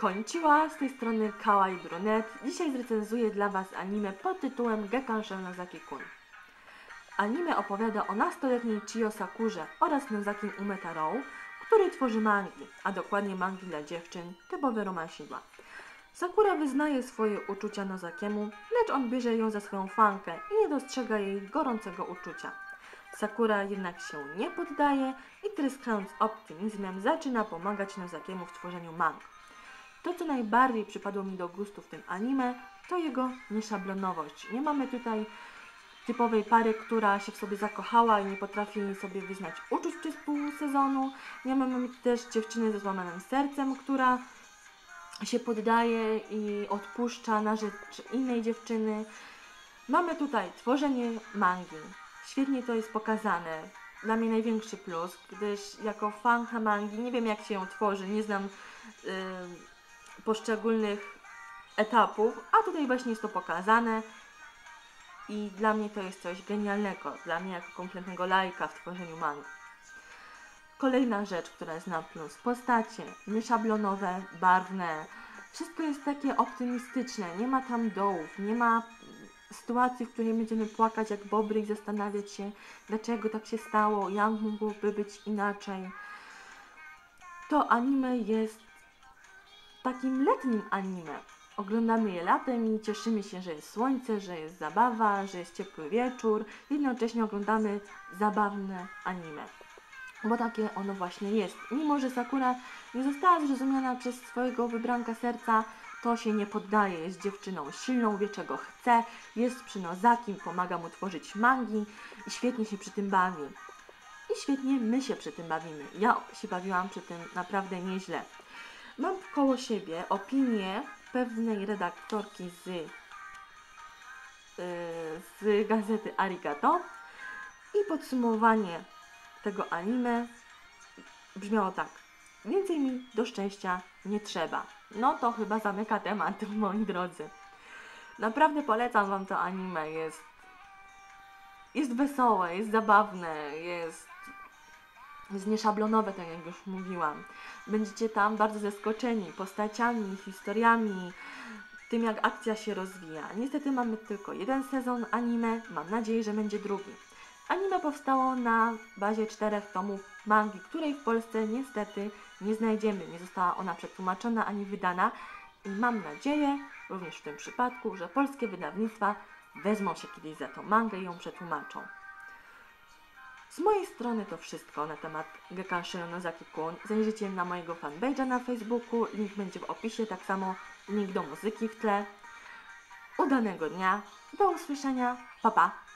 Konnichiwa, z tej strony Kawaii Brunet. Dzisiaj zrecenzuję dla Was anime pod tytułem Gekkan Nozaki Kun. Anime opowiada o nastoletniej Chiyo Sakurze oraz Nozaki Umetarou, który tworzy mangi, a dokładnie mangi dla dziewczyn, typowe romansidła. Sakura wyznaje swoje uczucia Nozakiemu, lecz on bierze ją za swoją fankę i nie dostrzega jej gorącego uczucia. Sakura jednak się nie poddaje i tryskając optymizmem zaczyna pomagać Nozakiemu w tworzeniu mang. To, co najbardziej przypadło mi do gustu w tym anime, to jego nieszablonowość. Nie mamy tutaj typowej pary, która się w sobie zakochała i nie potrafi sobie wyznać uczuć przez pół sezonu. Nie mamy też dziewczyny ze złamanym sercem, która się poddaje i odpuszcza na rzecz innej dziewczyny. Mamy tutaj tworzenie mangi. Świetnie to jest pokazane. Dla mnie największy plus, gdyż jako fanka mangi nie wiem jak się ją tworzy, nie znam yy, poszczególnych etapów, a tutaj właśnie jest to pokazane i dla mnie to jest coś genialnego, dla mnie jako kompletnego lajka w tworzeniu mangi. Kolejna rzecz, która jest na plus, postacie nieszablonowe, barwne, wszystko jest takie optymistyczne, nie ma tam dołów, nie ma sytuacji, w której będziemy płakać jak bobry i zastanawiać się, dlaczego tak się stało, jak mógłoby być inaczej. To anime jest takim letnim anime. Oglądamy je latem i cieszymy się, że jest słońce, że jest zabawa, że jest ciepły wieczór. Jednocześnie oglądamy zabawne anime. Bo takie ono właśnie jest. Mimo, że Sakura nie została zrozumiana przez swojego wybranka serca, to się nie poddaje. Jest dziewczyną silną, wie czego chce, jest przy Nozakim, pomaga mu tworzyć mangi i świetnie się przy tym bawi. I świetnie my się przy tym bawimy. Ja się bawiłam przy tym naprawdę nieźle. Mam koło siebie opinię pewnej redaktorki z, yy, z gazety Arigato i podsumowanie tego anime brzmiało tak. Więcej mi do szczęścia nie trzeba. No to chyba zamyka temat, moi drodzy. Naprawdę polecam Wam to anime. Jest, jest wesołe, jest zabawne, jest, jest nieszablonowe, tak jak już mówiłam. Będziecie tam bardzo zaskoczeni postaciami, historiami, tym jak akcja się rozwija. Niestety mamy tylko jeden sezon anime, mam nadzieję, że będzie drugi. Anime powstało na bazie czterech tomów mangi, której w Polsce niestety nie znajdziemy. Nie została ona przetłumaczona ani wydana i mam nadzieję, również w tym przypadku, że polskie wydawnictwa wezmą się kiedyś za tą mangę i ją przetłumaczą. Z mojej strony to wszystko na temat Gekkan Nozaki Kun. Zajrzyjcie na mojego fanpage'a na Facebooku, link będzie w opisie, tak samo link do muzyki w tle. Udanego dnia, do usłyszenia, pa pa!